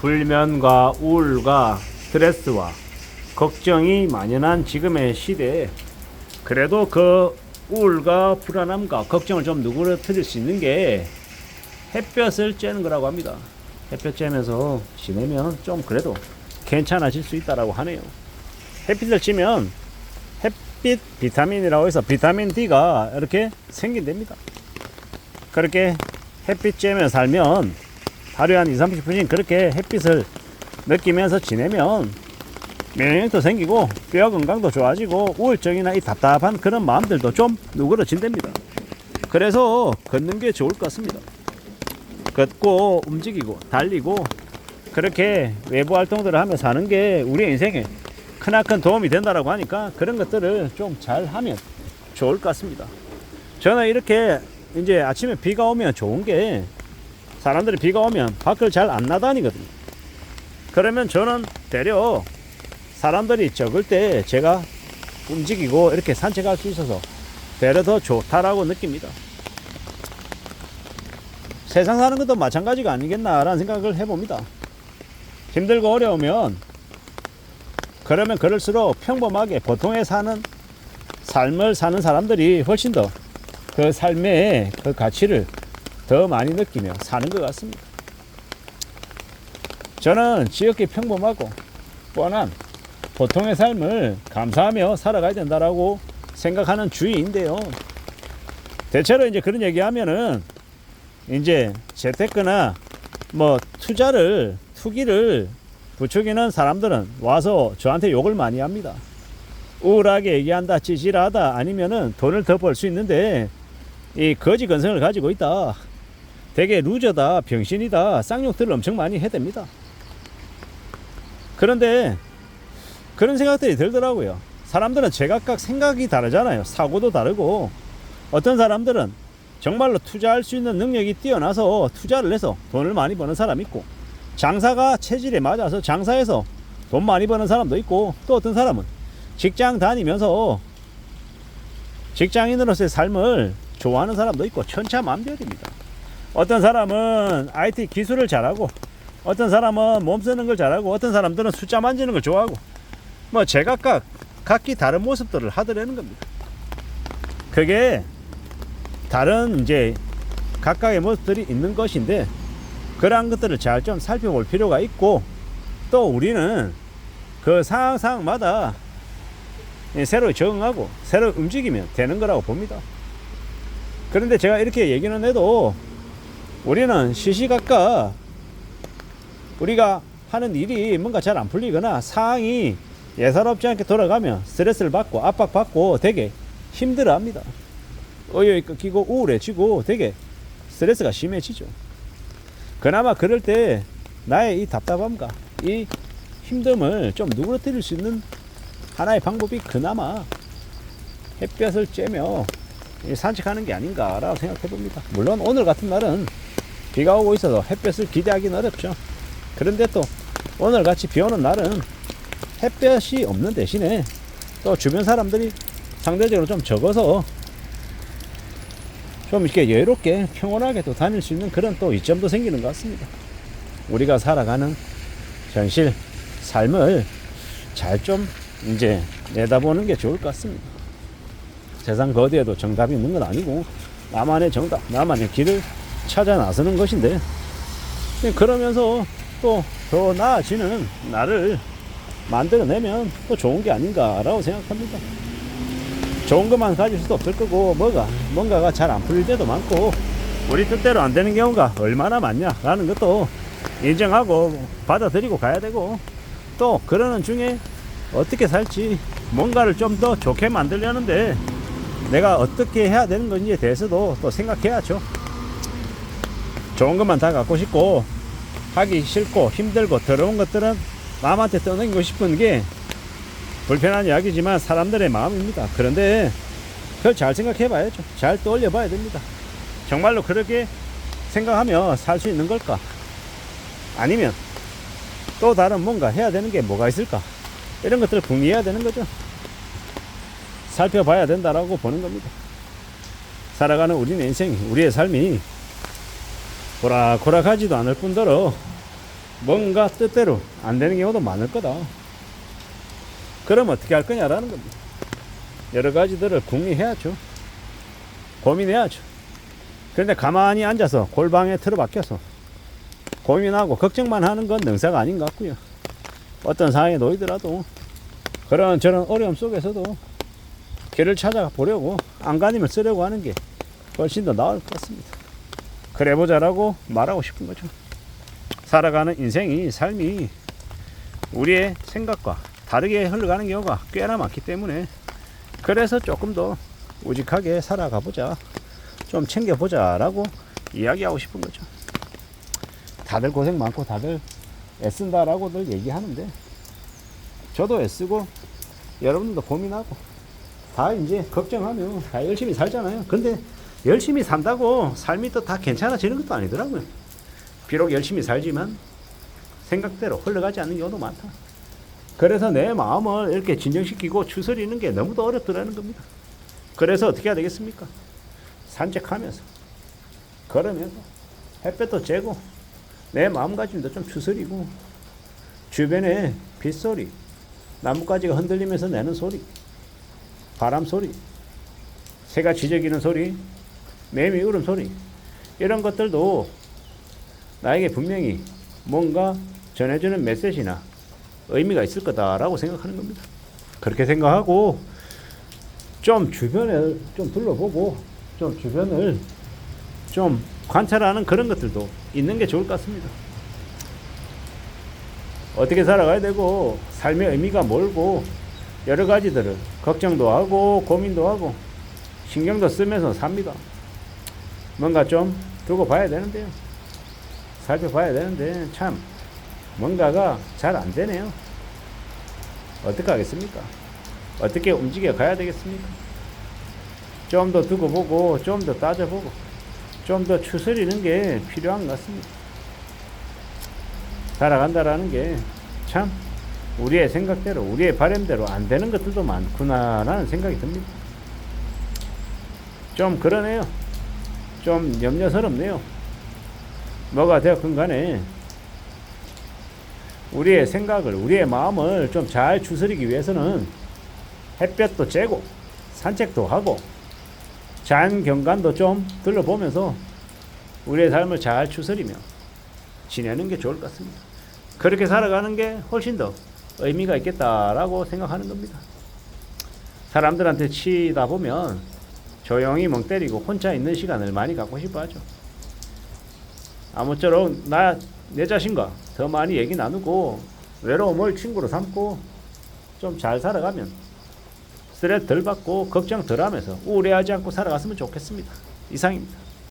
불면과 우울과 스트레스와 걱정이 만연한 지금의 시대에 그래도 그 우울과 불안함과 걱정을 좀 누그러뜨릴 수 있는 게 햇볕을 쬐는 거라고 합니다. 햇볕 쬐면서 지내면 좀 그래도 괜찮아질 수 있다라고 하네요. 햇빛을 쬐면 햇빛 비타민이라고 해서 비타민 D가 이렇게 생긴답니다. 그렇게 햇빛 쬐며 살면 하루에 한 2, 30분씩 그렇게 햇빛을 느끼면서 지내면 면역력도 생기고 뼈 건강도 좋아지고 우울증이나 이 답답한 그런 마음들도 좀 누그러진답니다. 그래서 걷는 게 좋을 것 같습니다. 걷고 움직이고 달리고 그렇게 외부 활동들을 하며 사는 게 우리 인생에 크나큰 도움이 된다라고 하니까 그런 것들을 좀 잘 하면 좋을 것 같습니다. 저는 이렇게 이제 아침에 비가 오면 좋은 게 사람들이 비가 오면 밖을 잘 안 나다니거든요. 그러면 저는 되려 사람들이 적을 때 제가 움직이고 이렇게 산책할 수 있어서 되려 더 좋다라고 느낍니다. 세상 사는 것도 마찬가지가 아니겠나라는 생각을 해봅니다. 힘들고 어려우면 그러면 그럴수록 평범하게 보통에 사는 삶을 사는 사람들이 훨씬 더 그 삶의 그 가치를 더 많이 느끼며 사는 것 같습니다. 저는 지극히 평범하고 뻔한 보통의 삶을 감사하며 살아가야 된다라고 생각하는 주의인데요. 대체로 이제 그런 얘기하면은 이제 재테크나 뭐 투자를 투기를 부추기는 사람들은 와서 저한테 욕을 많이 합니다. 우울하게 얘기한다, 찌질하다, 아니면은 돈을 더 벌 수 있는데 이 거지 근성을 가지고 있다. 되게 루저다, 병신이다, 쌍욕들을 엄청 많이 해댑니다. 그런데 그런 생각들이 들더라고요. 사람들은 제각각 생각이 다르잖아요. 사고도 다르고 어떤 사람들은 정말로 투자할 수 있는 능력이 뛰어나서 투자를 해서 돈을 많이 버는 사람 있고 장사가 체질에 맞아서 장사해서 돈 많이 버는 사람도 있고 또 어떤 사람은 직장 다니면서 직장인으로서의 삶을 좋아하는 사람도 있고 천차만별입니다. 어떤 사람은 IT 기술을 잘하고 어떤 사람은 몸 쓰는 걸 잘하고 어떤 사람들은 숫자 만지는 걸 좋아하고 뭐 제각각 각기 다른 모습들을 하더라는 겁니다. 그게 다른 이제 각각의 모습들이 있는 것인데 그러한 것들을 잘 좀 살펴볼 필요가 있고 또 우리는 그 상황 상황마다 새로 적응하고 새로 움직이면 되는 거라고 봅니다. 그런데 제가 이렇게 얘기는 해도 우리는 시시각각 우리가 하는 일이 뭔가 잘 안 풀리거나 상황이 예사롭지 않게 돌아가면 스트레스를 받고 압박받고 되게 힘들어 합니다. 어여이 끊기고 우울해지고 되게 스트레스가 심해지죠. 그나마 그럴 때 나의 이 답답함과 이 힘듦을 좀 누그러뜨릴 수 있는 하나의 방법이 그나마 햇볕을 쬐며 이 산책하는 게 아닌가라고 생각해 봅니다. 물론 오늘 같은 날은 비가 오고 있어서 햇볕을 기대하기는 어렵죠. 그런데 또 오늘 같이 비 오는 날은 햇볕이 없는 대신에 또 주변 사람들이 상대적으로 좀 적어서 좀 이렇게 여유롭게 평온하게 또 다닐 수 있는 그런 또 이점도 생기는 것 같습니다. 우리가 살아가는 현실, 삶을 잘 좀 이제 내다보는 게 좋을 것 같습니다. 세상 그 어디에도 정답이 있는 건 아니고 나만의 정답, 나만의 길을 찾아 나서는 것인데 그러면서 또 더 나아지는 나를 만들어내면 또 좋은 게 아닌가라고 생각합니다. 좋은 것만 가질 수도 없을 거고 뭐가 뭔가가 잘 안 풀릴 때도 많고 우리 뜻대로 안 되는 경우가 얼마나 많냐라는 것도 인정하고 받아들이고 가야 되고 또 그러는 중에 어떻게 살지 뭔가를 좀 더 좋게 만들려는데 내가 어떻게 해야 되는 건지에 대해서도 또 생각해야죠. 좋은 것만 다 갖고 싶고 하기 싫고 힘들고 더러운 것들은 남한테 떠넘기고 싶은 게 불편한 이야기지만 사람들의 마음입니다. 그런데 그걸 잘 생각해 봐야죠. 잘 떠올려 봐야 됩니다. 정말로 그렇게 생각하며 살 수 있는 걸까? 아니면 또 다른 뭔가 해야 되는 게 뭐가 있을까? 이런 것들을 궁리해야 되는 거죠. 살펴봐야 된다라고 보는 겁니다. 살아가는 우리의 인생, 우리의 삶이 고락고락하지도 않을 뿐더러 뭔가 뜻대로 안 되는 경우도 많을 거다. 그럼 어떻게 할 거냐라는 겁니다. 여러 가지들을 궁리해야죠. 고민해야죠. 그런데 가만히 앉아서 골방에 틀어박혀서 고민하고 걱정만 하는 건 능사가 아닌 것 같고요. 어떤 상황에 놓이더라도 그런 저런 어려움 속에서도 길을 찾아보려고 안간힘을 쓰려고 하는 게 훨씬 더 나을 것 같습니다. 그래 보자라고 말하고 싶은 거죠. 살아가는 인생이 삶이 우리의 생각과 다르게 흘러가는 경우가 꽤나 많기 때문에 그래서 조금 더 우직하게 살아가 보자. 좀 챙겨보자라고 이야기하고 싶은 거죠. 다들 고생 많고 다들 애쓴다라고들 얘기하는데 저도 애쓰고 여러분들도 고민하고 다 이제 걱정하며 다 열심히 살잖아요. 근데 열심히 산다고 삶이 또 다 괜찮아지는 것도 아니더라고요. 비록 열심히 살지만 생각대로 흘러가지 않는 경우도 많다. 그래서 내 마음을 이렇게 진정시키고 추스리는 게 너무도 어렵더라는 겁니다. 그래서 어떻게 해야 되겠습니까? 산책하면서 걸으면서 햇볕도 쬐고 내 마음가짐도 좀 추스리고 주변에 빗소리 나뭇가지가 흔들리면서 내는 소리 바람 소리 새가 지저귀는 소리 매미 울음 소리 이런 것들도 나에게 분명히 뭔가 전해주는 메시지나 의미가 있을 거다라고 생각하는 겁니다. 그렇게 생각하고 좀 주변을 좀 둘러보고 좀 주변을 좀 관찰하는 그런 것들도 있는 게 좋을 것 같습니다. 어떻게 살아가야 되고 삶의 의미가 뭘고 여러 가지들을 걱정도 하고 고민도 하고 신경도 쓰면서 삽니다. 뭔가 좀 두고 봐야 되는데요. 살펴봐야 되는데 참 뭔가가 잘 안 되네요. 어떻게 하겠습니까? 어떻게 움직여 가야 되겠습니까? 좀 더 두고 보고 좀 더 따져보고 좀 더 추스리는 게 필요한 것 같습니다. 살아간다라는 게 참 우리의 생각대로 우리의 바램대로 안 되는 것들도 많구나라는 생각이 듭니다. 좀 그러네요. 좀 염려스럽네요. 뭐가 되었건 간에 우리의 생각을 우리의 마음을 좀 잘 추스리기 위해서는 햇볕도 쬐고 산책도 하고 자연 경관도 좀 둘러보면서 우리의 삶을 잘 추스리며 지내는 게 좋을 것 같습니다. 그렇게 살아가는 게 훨씬 더 의미가 있겠다라고 생각하는 겁니다. 사람들한테 치다 보면 조용히 멍 때리고 혼자 있는 시간을 많이 갖고 싶어 하죠. 아무쪼록 나, 내 자신과 더 많이 얘기 나누고 외로움을 친구로 삼고 좀 잘 살아가면 스트레스 덜 받고 걱정 덜 하면서 우울해하지 않고 살아갔으면 좋겠습니다. 이상입니다.